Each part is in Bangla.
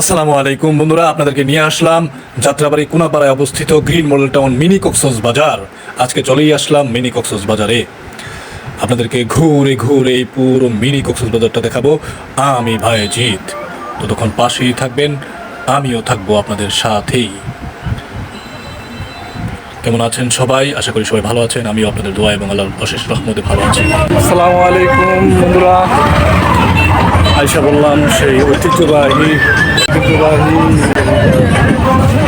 আসসালামু আলাইকুম। বন্ধুরা, আপনাদেরকে নিয়ে আসলাম যাত্রাবাড়ি কোনাপাড়ায় অবস্থিত green model town mini Cox's Bazar. আজকে চলেই আসলাম মিনি কক্সস বাজারে। আপনাদেরকে ঘুরে ঘুরে এই পুরো মিনি কক্সস বাজারটা দেখাবো। আমি ভাই জিৎ ততক্ষণ পাশেই থাকবেন, আমিও থাকব আপনাদের সাথেই। কেমন আছেন সবাই? আশা করি সবাই ভালো আছেন। আমিও আপনাদের দোয়া এবং আল্লাহর অশেষ রহমতে ভালো আছি। আসসালামু আলাইকুম, বন্ধুরা। আয়সা বললাম, সেই ঐতিহ্যবাহী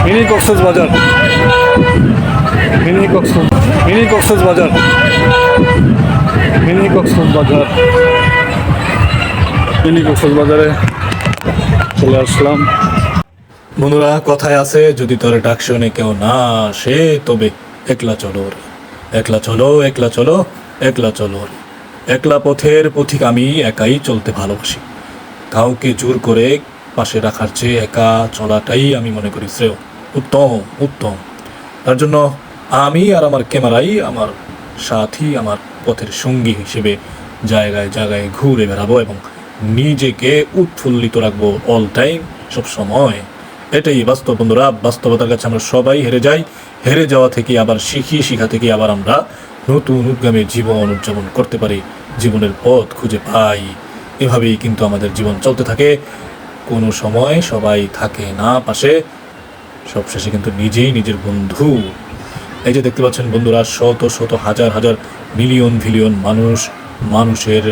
মিনি কক্সেস বাজার। মিনি কক্সেস মিনি কক্সেস বাজার। মিনি কক্সেস বাজার। মিনি কক্সেস বাজারে চলে আসলাম। বন্ধুরা, কথায় আছে, যদি তোর ডাক শুনে কেউ না আসে, তবে একলা চলো একলা চলো একলা চলো একলা চলো একলা পথের পথিক আমি একাই চলতে ভালোবাসি। কাউকে জোর করে পাশে রাখার চেয়ে একা চলাটাই আমি মনে করি শ্রেয়। উত্তম উত্তম। তার জন্য আমি আর আমার ক্যামেরাই আমার সাথী, আমার পথের সঙ্গী হিসেবে জায়গায় জায়গায় ঘুরে বেড়াবো এবং নিজেকে উৎফুল্লিত রাখব অল টাইম সব সময় এটাই বাস্তব বন্ধুরা, বাস্তবতার কাছে আমরা সবাই হেরে যাই। হেরে যাওয়া থেকে আবার শিখি শিখা থেকে আবার আমরা নতুন উদ্গামী জীবন উদযাপন করতে পারি। জীবনের পথ খুঁজে পাই। এভাবেই কিন্তু আমাদের জীবন চলতে থাকে। কোনো সময় সবাই থাকে না পাশে, সবশেষে কিন্তু নিজেই নিজের বন্ধু। এই যে দেখতে পাচ্ছেন বন্ধুরা, শত শত হাজার হাজার মিলিয়ন ভিলিয়ন মানুষ, মানুষের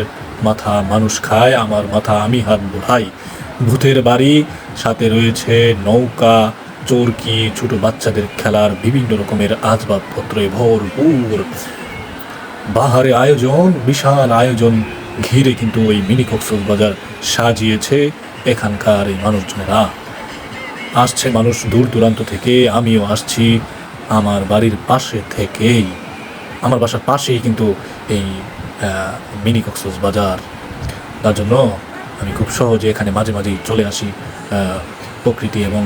মাথা মানুষ খায়, আমার মাথা আমি হাত বোলাই ভূতের বাড়ি, সাথে রয়েছে নৌকা, চরকি, ছোট বাচ্চাদের খেলার বিভিন্ন রকমের আসবাবপত্রে ভরপুর। বাহারে আয়োজন, বিশাল আয়োজন, ঘিরে কিন্তু ওই মিনি বাজার সাজিয়েছে। এখানকার এই মানুষজনেরা। আসছে মানুষ দূর দূরান্ত থেকে আমিও আসছি আমার বাড়ির পাশে থেকেই। আমার বাসার পাশেই কিন্তু এই মিনি কক্সস বাজার তার জন্য আমি খুব সহজে এখানে মাঝে মাঝেই চলে আসি প্রকৃতি এবং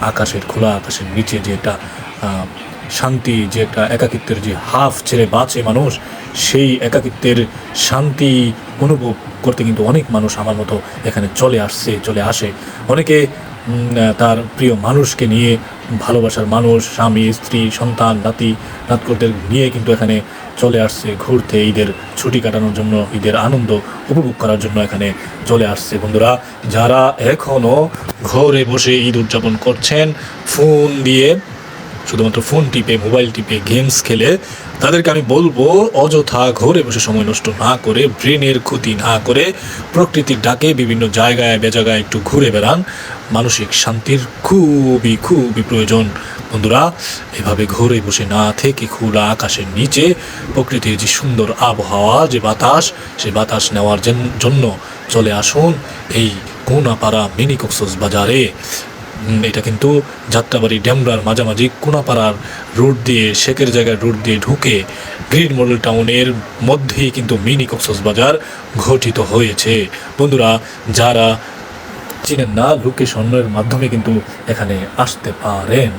আকাশের খোলা আকাশের নিচে যে একটা আহ, শান্তি, যে একটা একাকিত্বের যে হাফ ছেড়ে বাঁচে মানুষ, সেই একাকিত্বের শান্তি অনুভব করতে কিন্তু অনেক মানুষ আমার মতো এখানে চলে আসছে, চলে আসে। অনেকে তার প্রিয় মানুষকে নিয়ে, ভালোবাসার মানুষ, স্বামী, স্ত্রী, সন্তান, নাতি, নাতকুরদের নিয়ে কিন্তু এখানে চলে আসছে, ঘুরতে, ঈদের ছুটি কাটানোর জন্য, ঈদের আনন্দ উপভোগ করার জন্য এখানে চলে আসছে। বন্ধুরা, যারা এখনও ঘরে বসে ঈদ উদযাপন করছেন, ফোন দিয়ে শুধুমাত্র ফোন টিপে মোবাইল টিপে গেমস খেলে তাদেরকে আমি বলব অযথা ঘরে বসে সময় নষ্ট না করে ব্রেনের ক্ষতি না করে প্রকৃতির ডাকে বিভিন্ন জায়গায় বেজায়গায় একটু ঘুরে বেড়ান। মানসিক শান্তির খুবই খুবই প্রয়োজন। বন্ধুরা এভাবে ঘরে বসে না থেকে খোলা আকাশের নিচে প্রকৃতির যে সুন্দর আবহাওয়া যে বাতাস সেই বাতাস নেওয়ার জন্য চলে আসুন এই কোনাপাড়া মিনি কক্সস বাজারে উম, এটা কিন্তু যাত্রাবাড়ি ড্যামরার মাঝামাঝি কোনাপাড়ার রোড দিয়ে শেখের জায়গায় রোড দিয়ে ঢুকে গ্রিন মডেল টাউনের মধ্যেই কিন্তু মিনি কক্সস বাজার ঘটিত হয়েছে। বন্ধুরা, যারা চিনেন না, লোকেশনের মাধ্যমে কিন্তু এখানে আসতে পারেন।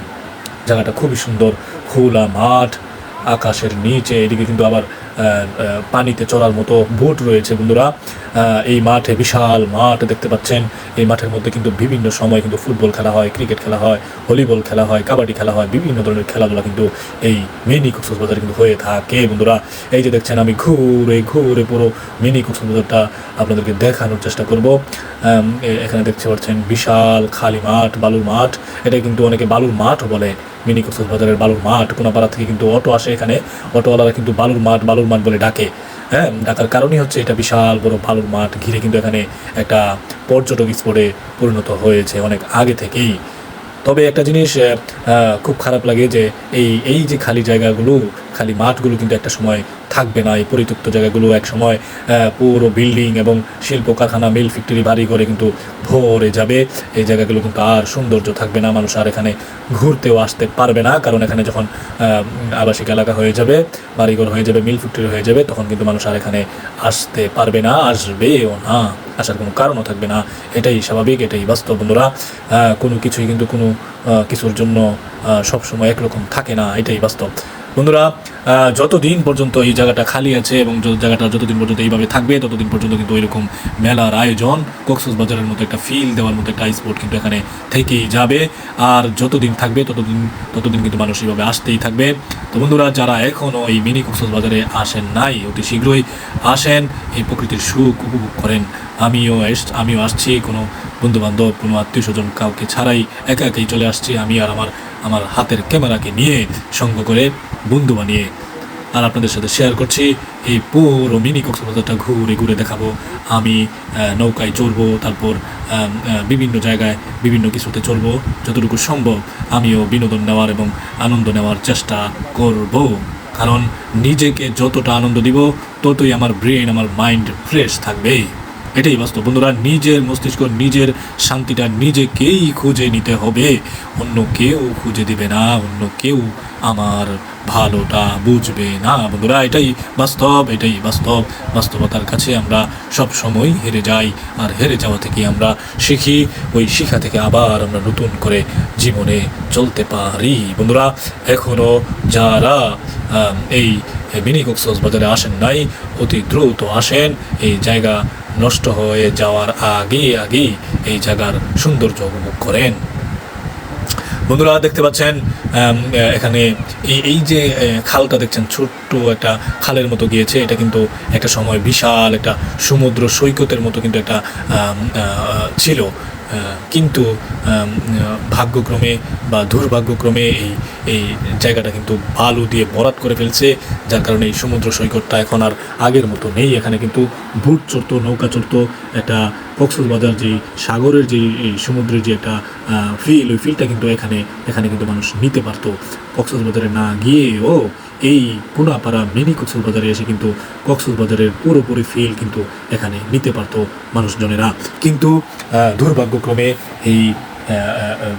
জায়গাটা খুবই সুন্দর, খোলা মাঠ, আকাশের নিচে, এদিকে কিন্তু আবার পানিতে চড়ার মতো বোট রয়েছে বন্ধুরা। এই মাঠে বিশাল মাঠ দেখতে পাচ্ছেন। এই মাঠের মধ্যে কিন্তু বিভিন্ন সময় কিন্তু ফুটবল খেলা হয়, ক্রিকেট খেলা হয়, ভলিবল খেলা হয়, কাবাডি খেলা হয়, বিভিন্ন ধরনের খেলাধুলা কিন্তু এই মিনি কক্সবাজারে কিন্তু হয়ে থাকে বন্ধুরা। এই যে দেখছেন আমি ঘুরে ঘুরে পুরো মিনি কক্সবাজারটা আপনাদেরকে দেখানোর চেষ্টা করব। এখানে দেখতে পাচ্ছেন বিশাল খালি মাঠ, বালুর মাঠ। এটা কিন্তু অনেকে বালুর মাঠও বলে, মিনি কক্সবাজারের বালুর মাঠ। কোনাপাড়া থেকে কিন্তু অটো আসে এখানে। অটোওয়ালারা কিন্তু বালুর মাঠ, বালুর মাঠ বলে ডাকে। হ্যাঁ ডাকার কারণই হচ্ছে এটা বিশাল বড় বালুর মাঠ ঘিরে কিন্তু এখানে একটা পর্যটক স্পটে পরিণত হয়েছে অনেক আগে থেকেই। তবে একটা জিনিস খুব খারাপ লাগে যে এই এই যে খালি জায়গাগুলো খালি মাঠগুলো কিন্তু একটা সময় থাকবে না। এই পরিত্যক্ত জায়গাগুলো এক সময় পুরো বিল্ডিং এবং শিল্প কারখানা মিল ফ্যাক্টরি বাড়ি করে কিন্তু ভরে যাবে। এই জায়গাগুলো কিন্তু আর সৌন্দর্য থাকবে না। মানুষ আর এখানে ঘুরতেও আসতে পারবে না। কারণ এখানে যখন আবাসিক এলাকা হয়ে যাবে বাড়িঘর হয়ে যাবে মিল ফ্যাক্টরি হয়ে যাবে, তখন কিন্তু মানুষ আর এখানে আসতে পারবে না, আসবেও না। আসার কোনো কারণও থাকবে না। এটাই স্বাভাবিক, এটাই বাস্তব বন্ধুরা। কোনো কিছুই কিন্তু কোনো কিছুর জন্য সবসময় একরকম থাকে না। এটাই বাস্তব। বন্ধুরা যতদিন পর্যন্ত এই জায়গাটা খালি আছে এবং যত- জায়গাটা যতদিন পর্যন্ত এইভাবে থাকবে, ততদিন পর্যন্ত কিন্তু এরকম মেলার আয়োজন কক্সবাজারের মতো একটা ফিল দেওয়ার মতো একটা স্পোর্ট কিন্তু এখানে থেকেই যাবে। আর যতদিন থাকবে, ততদিন ততদিন কিন্তু মানুষ এইভাবে আসতেই থাকবে। তো বন্ধুরা, যারা এখনও এই মিনি কক্সবাজারে আসেন নাই, অতি শীঘ্রই আসেন। এই প্রকৃতির সুখ উপভোগ করেন। আমিও এস- আমিও আসছি। কোনো বন্ধু বান্ধব কোনো আত্মীয় স্বজন কাউকে ছাড়াই একা একাই চলে আসছি। আমি আর আমার আমার হাতের ক্যামেরাকে নিয়ে সঙ্গ করে বন্ধু বানিয়ে আর আপনাদের সাথে শেয়ার করছি, এই পুরো মিনি কক্সবাজারটা ঘুরে ঘুরে দেখাবো। আমি নৌকায় চড়বো, তারপর বিভিন্ন জায়গায় বিভিন্ন কিছুতে চলবো যতটুকু সম্ভব আমিও বিনোদন নেওয়ার এবং আনন্দ নেওয়ার চেষ্টা করব। কারণ নিজেকে যতটা আনন্দ দিব, ততই আমার ব্রেন আমার মাইন্ড ফ্রেশ থাকবে এটাই বাস্তব। বন্ধুরা, নিজের মস্তিষ্ক, নিজের শান্তিটা নিজেকেই খুঁজে নিতে হবে। অন্য কেউ খুঁজে দিবে না, অন্য কেউ আমার ভালোটা বুঝবে না। বন্ধুরা, এটাই বাস্তব এটাই বাস্তব। বাস্তবতার কাছে আমরা সব সময় হেরে যাই, আর হেরে যাওয়া থেকে আমরা শিখি। ওই শিখা থেকে আবার আমরা নতুন করে জীবনে চলতে পারি। বন্ধুরা এখনও যারা এই মিনি বাজারে আসেন নাই, অতি দ্রুত আসেন। এই জায়গা নষ্ট হয়ে যাওয়ার আগে আগে এই জায়গার সৌন্দর্য উপভোগ করেন। বন্ধুরা, দেখতে পাচ্ছেন এখানে এই যে খালটা দেখছেন, ছোট্ট একটা খালের মতো গিয়েছে। এটা কিন্তু একটা সময় বিশাল একটা সমুদ্র সৈকতের মতো কিন্তু একটা ছিল। কিন্তু ভাগ্যক্রমে বা দুর্ভাগ্যক্রমে এই এই জায়গাটা কিন্তু বালু দিয়ে বরাত করে ফেলছে, যার কারণে এই সমুদ্র সৈকতটা এখন আর আগের মতো নেই। এখানে কিন্তু বুট চড়তো, নৌকা চড়তো, একটা কক্সবাজার যে সাগরের যে এই সমুদ্রের যে একটা ফিল ওই ফিলটা কিন্তু এখানে এখানে কিন্তু মানুষ নিতে পারতো। কক্সবাজারে না গিয়েও এই কোনাপাড়া মিনি কক্সবাজারে এসে কিন্তু কক্সবাজারের পুরোপুরি ফিল কিন্তু এখানে নিতে পারতো মানুষজনেরা। কিন্তু দুর্ভাগ্যক্রমে এই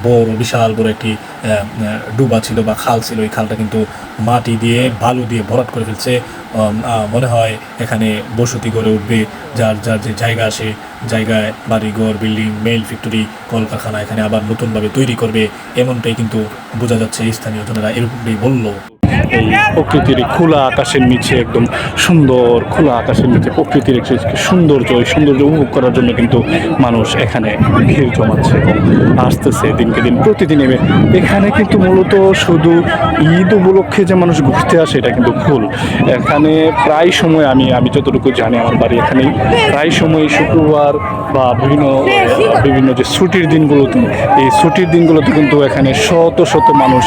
বড়, বিশাল, বড় একটি ডুবা ছিল বা খাল ছিল, এই খালটা কিন্তু মাটি দিয়ে, বালু দিয়ে ভরাট করে ফেলছে। মনে হয় এখানে বসতি গড়ে উঠবে, যার যার যে জায়গা আসে জায়গায় বাড়িঘর, বিল্ডিং মেল ফ্যাক্টরি কলকারখানা এখানে আবার নতুনভাবে তৈরি করবে, এমনটাই কিন্তু বোঝা যাচ্ছে স্থানীয় জনেরা এরকমটাই বলল। এই প্রকৃতির খোলা আকাশের নিচে একদম সুন্দর খোলা আকাশের নিচে প্রকৃতির একটি সৌন্দর্য, এই সৌন্দর্য উপভোগ করার জন্য কিন্তু মানুষ এখানে ভিড় জমাচ্ছে আসতেছে দিনকে দিন, প্রতিদিন এবে এখানে কিন্তু মূলত শুধু ঈদ উপলক্ষে যে মানুষ ঘুরতে আসে, এটা কিন্তু ভুল। এখানে প্রায় সময় আমি আমি যতটুকু জানি আমার বাড়ি এখানেই, প্রায় সময় শুক্রবার বা বিভিন্ন বিভিন্ন যে ছুটির দিনগুলোতে, এই ছুটির দিনগুলোতে কিন্তু এখানে শত শত মানুষ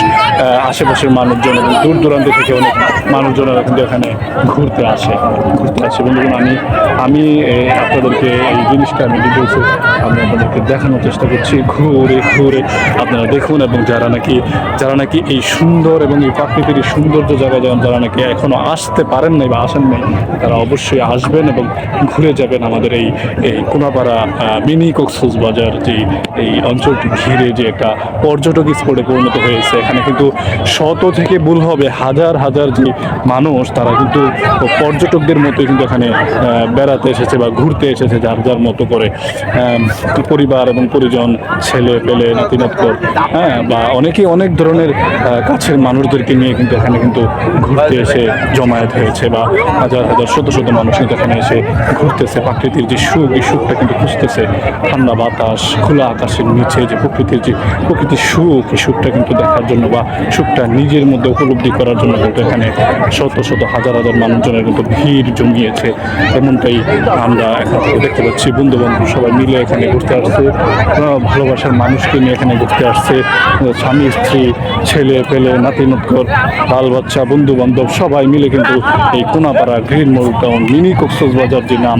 আশেপাশের মানুষজন এবং দূর দূরান্ত থেকে অনেক মানুষজনেরা কিন্তু এখানে ঘুরতে আসে ঘুরতে আসে। বন্ধুগণ আমি আমি আপনাদেরকে এই জিনিসটা আমি ডিটেলসে আমি আপনাদেরকে দেখানোর চেষ্টা করছি। ঘুরে ঘুরে আপনারা দেখুন এবং যারা নাকি যারা নাকি এই সুন্দর এবং এই প্রাকৃতিক সৌন্দর্য জায়গায় যেমন যারা নাকি এখনও আসতে পারেন নাই বা আসেন নাই, তারা অবশ্যই আসবেন এবং ঘুরে যাবেন আমাদের এই এই কোনাপাড়া মিনি কক্সবাজার যে এই অঞ্চলটি ঘিরে যে একটা পর্যটক স্পটে পরিণত হয়েছে। এখানে কিন্তু শত থেকে ভুল হবে হাজার হাজার যে মানুষ, তারা কিন্তু পর্যটকদের মতোই কিন্তু এখানে বেড়াতে এসেছে বা ঘুরতে এসেছে যার যার মতো করে। পরিবার এবং পরিজন, ছেলে পেলে নাতি নাতকর হ্যাঁ বা অনেকেই অনেক ধরনের কাছের মানুষদেরকে নিয়ে কিন্তু এখানে কিন্তু ঘুরতে এসে জমায়েত হয়েছে বা হাজার হাজার শত শত মানুষ কিন্তু এখানে এসে ঘুরতেছে। প্রাকৃতির যে সুখ, এই সুখটা কিন্তু খুঁজতেছে। ঠান্ডা বাতাস, খোলা আকাশের নিচে যে প্রকৃতির যে প্রকৃতির সুখ, এই সুখটা কিন্তু দেখার জন্য বা সুখটা নিজের মধ্যে উপলব্ধি করার জন্য কিন্তু এখানে শত শত হাজার হাজার মানুষজনের কিন্তু ভিড় জমিয়েছে। এমনটাই আমরা এখান থেকে দেখতে পাচ্ছি। বন্ধু বান্ধব সবাই মিলে এখানে ঘুরতে আসছে। ভালোবাসার মানুষকে নিয়ে এখানে ঘুরতে আসছে। স্বামী, স্ত্রী, ছেলে, পেলে, নাতি নৎকর বাল বাচ্চা বন্ধু বান্ধব সবাই মিলে কিন্তু এই Konapara green mall town, mini Cox's Bazar যে নাম